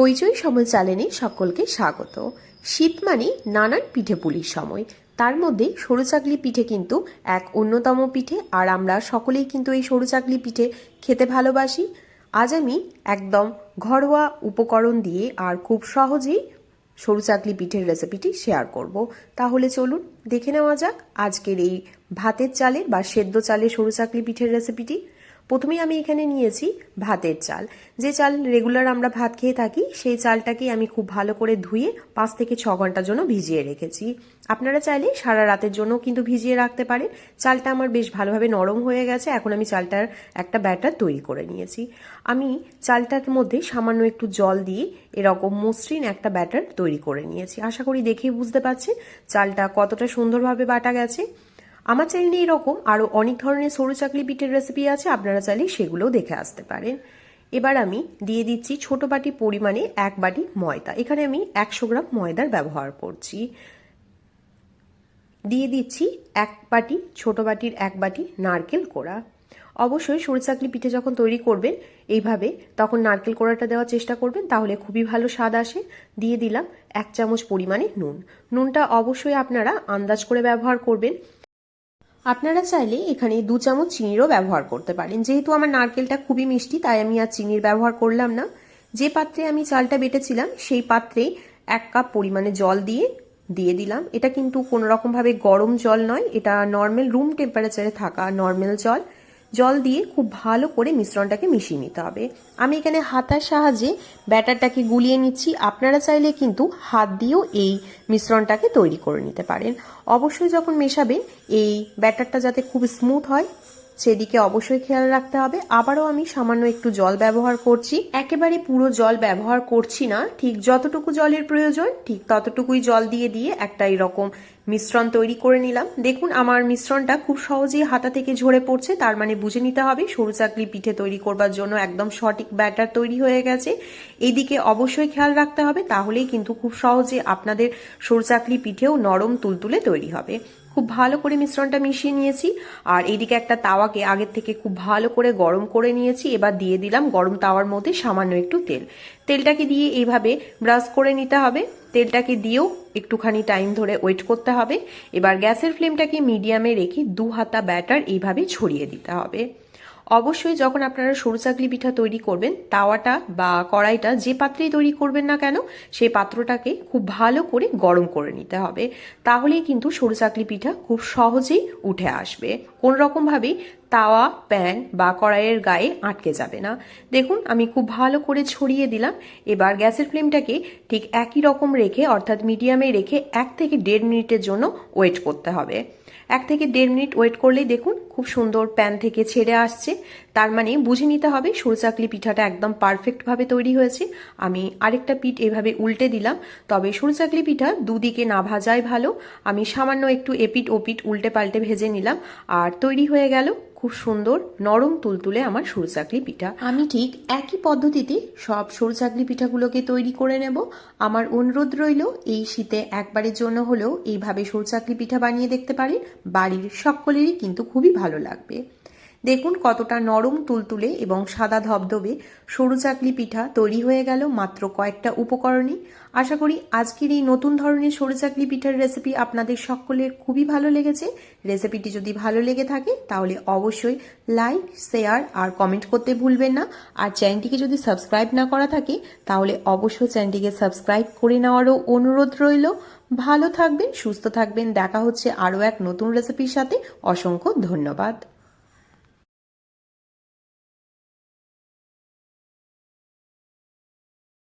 হইচই সময় চ্যানেলে সকলকে স্বাগত। শীত মানে নানান পিঠে পুলির সময়। তার মধ্যে সরু চাকলি পিঠে কিন্তু এক অন্যতম পিঠে, আর আমরা সকলেই কিন্তু এই সরু চাকলি পিঠে খেতে ভালোবাসি। আজ আমি একদম ঘরোয়া উপকরণ দিয়ে আর খুব সহজেই সরু চাকলি পিঠের রেসিপিটি শেয়ার করব। তাহলে চলুন, দেখে নেওয়া যাক আজকের এই ভাতের চালের বা সেদ্ধ চালের সরু চাকলি পিঠের রেসিপিটি প্রথমেই আমি এখানে নিয়েছি ভাতের চাল। যে চাল রেগুলার আমরা ভাত খেয়ে থাকি, সেই চালটাকে আমি খুব ভালো করে ধুয়ে পাঁচ থেকে ছ ঘণ্টার জন্য ভিজিয়ে রেখেছি। আপনারা চাইলে সারা রাতের জন্য কিন্তু ভিজিয়ে রাখতে পারেন। চালটা আমার বেশ ভালোভাবে নরম হয়ে গেছে, এখন আমি চালটার একটা ব্যাটার তৈরি করে নিয়েছি। আমি চালটার মধ্যে সামান্য একটু জল দিয়ে এরকম মসৃণ একটা ব্যাটার তৈরি করে নিয়েছি। আশা করি দেখেই বুঝতে পারছেন, চালটা কতটা সুন্দরভাবে বাটা গেছে। আমার চ্যানেলে এরকম আরও অনেক ধরনের সরু চাকলি পিঠের রেসিপি আছে, আপনারা চাইলে সেগুলোও দেখে আসতে পারেন। এবার আমি দিয়ে দিচ্ছি ছোট বাটি পরিমাণে এক বাটি ময়দা। এখানে আমি একশো গ্রাম ময়দার ব্যবহার করছি। দিয়ে দিচ্ছি এক বাটি, ছোট বাটির এক বাটি নারকেল কোড়া। অবশ্যই সরু চাকলি পিঠে যখন তৈরি করবেন, এইভাবে তখন নারকেল কোড়াটা দেওয়ার চেষ্টা করবেন, তাহলে খুবই ভালো স্বাদ আসে। দিয়ে দিলাম এক চামচ পরিমাণে নুন। নুনটা অবশ্যই আপনারা আন্দাজ করে ব্যবহার করবেন। আপনারা চাইলে এখানে দু চামচ চিনিরও ব্যবহার করতে পারেন। যেহেতু আমার নারকেলটা খুবই মিষ্টি, তাই আমি আর চিনির ব্যবহার করলাম না। যে পাত্রে আমি চালটা বেটেছিলাম, সেই পাত্রে এক কাপ পরিমাণে জল দিয়ে দিয়ে দিলাম। এটা কিন্তু কোনো রকমভাবে গরম জল নয়, এটা নর্মাল রুম টেম্পারেচারে থাকা নর্মাল জল। জল দিয়ে খুব ভালো করে মিশ্রণটাকে মিশিয়ে নিতে হবে। আমি এখানে হাতার সাহায্যে ব্যাটারটাকে গুলিয়ে নিচ্ছি। আপনারা চাইলে কিন্তু হাত দিয়েও এই মিশ্রণটাকে তৈরি করে নিতে পারেন। অবশ্যই যখন মেশাবেন, এই ব্যাটারটা যাতে খুব স্মুথ হয় সেদিকে অবশ্যই খেয়াল রাখতে হবে। আবারও আমি সামান্য একটু জল ব্যবহার করছি। একেবারে পুরো জল ব্যবহার করছি না। ঠিক যতটুকু জলের প্রয়োজন, ঠিক ততটুকুই জল দিয়ে দিয়ে একটা এরকম মিশ্রণ তৈরি করে নিলাম। দেখুন, আমার মিশ্রণটা খুব সহজেই হাতা থেকে ঝরে পড়ছে। তার মানে বুঝে নিতে হবে, সরু চাকলি পিঠে তৈরি করবার জন্য একদম সঠিক ব্যাটার তৈরি হয়ে গেছে। এইদিকে অবশ্যই খেয়াল রাখতে হবে, তাহলেই কিন্তু খুব সহজে আপনাদের সরু চাকলি পিঠেও নরম তুলতুলে তৈরি হবে। খুব ভালো করে মিশ্রণটা মিশিয়ে নিয়েছি। আর এইদিকে একটা তাওয়াকে আগের থেকে খুব ভালো করে গরম করে নিয়েছি। এবার দিয়ে দিলাম গরম তাওয়ার মধ্যে সামান্য একটু তেল। তেলটাকে দিয়ে এইভাবে ব্রাশ করে নিতে হবে। তেলটাকে দিয়েও একটুখানি টাইম ধরে ওয়েট করতে হবে। এবার গ্যাসের ফ্লেমটাকে মিডিয়ামে রেখে দু হাতা ব্যাটার এইভাবে ছড়িয়ে দিতে হবে। অবশ্যই যখন আপনারা সরু চাকলি পিঠা তৈরি করবেন, তাওয়াটা বা কড়াইটা যে পাত্রেই তৈরি করবেন না কেন, সেই পাত্রটাকে খুব ভালো করে গরম করে নিতে হবে। তাহলেই কিন্তু সরু চাকলি পিঠা খুব সহজেই উঠে আসবে। কোন রকমভাবেই তাওয়া, প্যান বা কড়াইয়ের গায়ে আটকে যাবে না। দেখুন, আমি খুব ভালো করে ছড়িয়ে দিলাম। এবার গ্যাসের ফ্লেমটাকে ঠিক একই রকম রেখে, অর্থাৎ মিডিয়ামে রেখে এক থেকে দেড় মিনিটের জন্য ওয়েট করতে হবে। এক থেকে দেড় মিনিট ওয়েট করলেই দেখুন খুব সুন্দর প্যান থেকে ছেড়ে আসছে। তার মানে বুঝে নিতে হবে সরচাকলি পিঠাটা একদম পারফেক্টভাবে তৈরি হয়েছে। আমি আরেকটা পিঠ এভাবে উল্টে দিলাম, তবে সরচাকলি পিঠা দুদিকে না ভাজাই ভালো। আমি সামান্য একটু এপিট ওপিট উল্টে পাল্টে ভেজে নিলাম, আর তৈরি হয়ে গেল খুব সুন্দর নরম তুলতুলে আমার সরুচাকলি পিঠা। আমি ঠিক একই পদ্ধতিতে সব সরুচাকলি পিঠাগুলোকে তৈরি করে নেব। আমার অনুরোধ রইল, এই শীতে একবারের জন্য হলেও এইভাবে সরুচাকলি পিঠা বানিয়ে দেখতে পারেন। বাড়ির সকলেরই কিন্তু খুবই ভালো লাগবে। দেখুন কতটা নরম, তুলতুলে এবং সাদা ধবধবে সরু চাকলি পিঠা তৈরি হয়ে গেল মাত্র কয়েকটা উপকরণে আশা করি আজকের এই নতুন ধরনের সরু চাকলি পিঠার রেসিপি আপনাদের সকলের খুবই ভালো লেগেছে। রেসিপিটি যদি ভালো লেগে থাকে, তাহলে অবশ্যই লাইক, শেয়ার আর কমেন্ট করতে ভুলবেন না। আর চ্যানেলটিকে যদি সাবস্ক্রাইব না করা থাকে, তাহলে অবশ্যই চ্যানেলটিকে সাবস্ক্রাইব করে নেওয়ারও অনুরোধ রইল। ভালো থাকবেন, সুস্থ থাকবেন। দেখা হচ্ছে আরও এক নতুন রেসিপির সাথে। অসংখ্য ধন্যবাদ।